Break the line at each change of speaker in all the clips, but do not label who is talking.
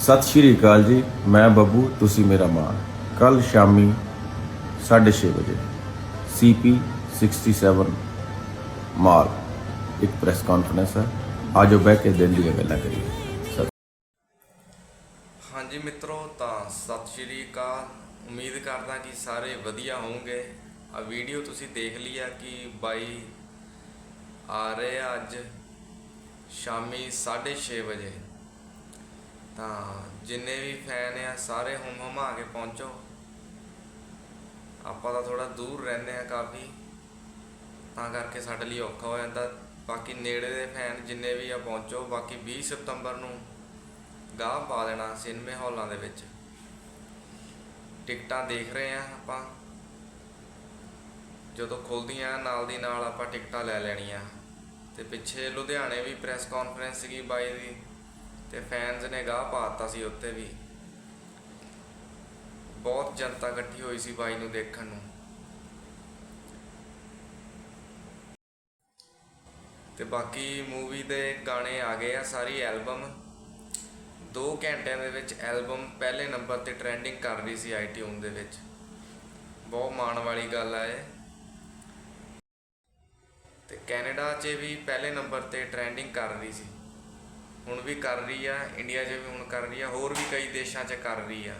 ਸਤਿ ਸ਼੍ਰੀ ਅਕਾਲ ਜੀ, ਮੈਂ ਬੱਬੂ, ਤੁਸੀਂ ਮੇਰਾ ਮਾਣ ਕੱਲ ਸ਼ਾਮੀ 6:30 ਵਜੇ ਸੀਪੀ 67 ਮਾਲ, ਇੱਕ ਪ੍ਰੈਸ ਕਾਨਫਰੰਸ ਹੈ। ਆਜੋ ਬਹਿ ਕੇ ਦਿਨ ਦੀਆਂ ਗੱਲਾਂ ਕਰੀਏ। ਸਤਿ
ਹਾਂਜੀ ਮਿੱਤਰੋ, ਤਾਂ ਸਤਿ ਸ਼੍ਰੀ ਅਕਾਲ। ਉਮੀਦ ਕਰਦਾ ਕਿ ਸਾਰੇ ਵਧੀਆ ਹੋਵੋਗੇ। ਆ ਵੀਡੀਓ ਤੁਸੀਂ ਦੇਖ ਲਈ ਆ ਕਿ ਬਾਈ ਆ ਰਹੇ ਆ ਅੱਜ ਸ਼ਾਮੀ 6:30 ਵਜੇ। ਤਾਂ ਜਿੰਨੇ ਵੀ ਫੈਨ ਆ, ਸਾਰੇ ਹੁਮ ਹੁਮਾ ਕੇ ਪਹੁੰਚੋ। ਆਪਾਂ ਤਾਂ ਥੋੜਾ ਦੂਰ ਰਹਿੰਦੇ ਆ ਕਾਫੀ। ਤਾਂ ਕਰਕੇ ਸਾਡੇ ਲਈ ਔਖਾ ਹੋ ਜਾਂਦਾ। ਬਾਕੀ ਨੇੜੇ ਦੇ ਫੈਨ ਜਿੰਨੇ ਵੀ ਆ, ਪਹੁੰਚੋ। ਬਾਕੀ 20 ਸਤੰਬਰ ਨੂੰ ਗਾਹ ਪਾ ਦੇਣਾ ਸਿਨੇਮੇ ਹਾਲਾਂ ਦੇ ਵਿੱਚ। ਟਿਕਟਾਂ ਦੇਖ ਰਹੇ ਆ ਆਪਾਂ। ਜਦੋਂ ਖੁੱਲਦੀਆਂ, ਨਾਲ ਦੀ ਨਾਲ ਆਪਾਂ ਟਿਕਟਾਂ ਲੈ ਲੈਣੀਆਂ। ਤੇ ਪਿੱਛੇ ਲੁਧਿਆਣੇ ਵੀ ਪ੍ਰੈਸ ਕਾਨਫਰੰਸ ਸੀਗੀ ਬਾਈ ਦੀ। ਤੇ ਫੈਨਸ ਨੇ ਗਾਹ ਪਾਤਾ ਸੀ ਉੱਤੇ ਵੀ। ਬਹੁਤ ਜਨਤਾ ਇਕੱਠੀ ਹੋਈ ਸੀ ਬਾਈ ਨੂੰ ਦੇਖਣ ਨੂੰ। ਤੇ ਬਾਕੀ ਮੂਵੀ ਦੇ ਗਾਣੇ ਆ ਗਏ ਆ, ਸਾਰੀ ਐਲਬਮ 2 ਘੰਟਿਆਂ ਦੇ ਵਿੱਚ ਐਲਬਮ ਪਹਿਲੇ ਨੰਬਰ ਤੇ ਟ੍ਰੈਂਡਿੰਗ ਕਰ ਰਹੀ ਸੀ ਆਈਟਿਊਨ ਦੇ ਵਿੱਚ। ਬਹੁਤ ਮਾਣ ਵਾਲੀ ਗੱਲ ਆ ਇਹ। ਤੇ ਕੈਨੇਡਾ 'ਚ ਵੀ ਪਹਿਲੇ ਨੰਬਰ ਤੇ ਟ੍ਰੈਂਡਿੰਗ ਕਰ ਰਹੀ ਸੀ। ਹੁਣ ਵੀ ਕਰ ਰਹੀ ਆ ਇੰਡੀਆ 'ਚ ਵੀ ਹੁਣ ਕਰ ਰਹੀ ਆ, ਹੋਰ ਵੀ ਕਈ ਦੇਸ਼ਾਂ 'ਚ ਕਰ ਰਹੀ ਆ।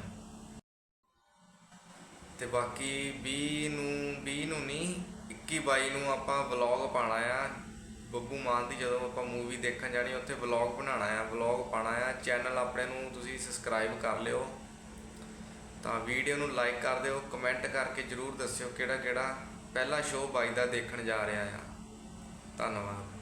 ਤੇ ਬਾਕੀ 20 ਨੂੰ 20 ਨੂੰ ਨਹੀਂ 21 22 ਨੂੰ ਆਪਾਂ ਵਲੌਗ ਪਾਣਾ ਆ। ਬੱਬੂ ਮਾਨ ਦੀ ਜਦੋਂ ਆਪਾਂ ਮੂਵੀ ਦੇਖਣ ਜਾਣੀ, ਉੱਥੇ ਵਲੌਗ ਬਣਾਉਣਾ ਆ ਵਲੌਗ ਪਾਣਾ ਆ। ਚੈਨਲ ਆਪਣੇ ਨੂੰ ਤੁਸੀਂ ਸਬਸਕ੍ਰਾਈਬ ਕਰ ਲਿਓ। ਤਾਂ ਵੀਡੀਓ ਨੂੰ ਲਾਈਕ ਕਰ ਦਿਓ ਕਮੈਂਟ ਕਰਕੇ ਜਰੂਰ ਦੱਸਿਓ ਕਿਹੜਾ ਕਿਹੜਾ ਪਹਿਲਾ ਸ਼ੋਅ ਬਾਈ ਦਾ ਦੇਖਣ ਜਾ ਰਿਹਾ ਆ। ਧੰਨਵਾਦ।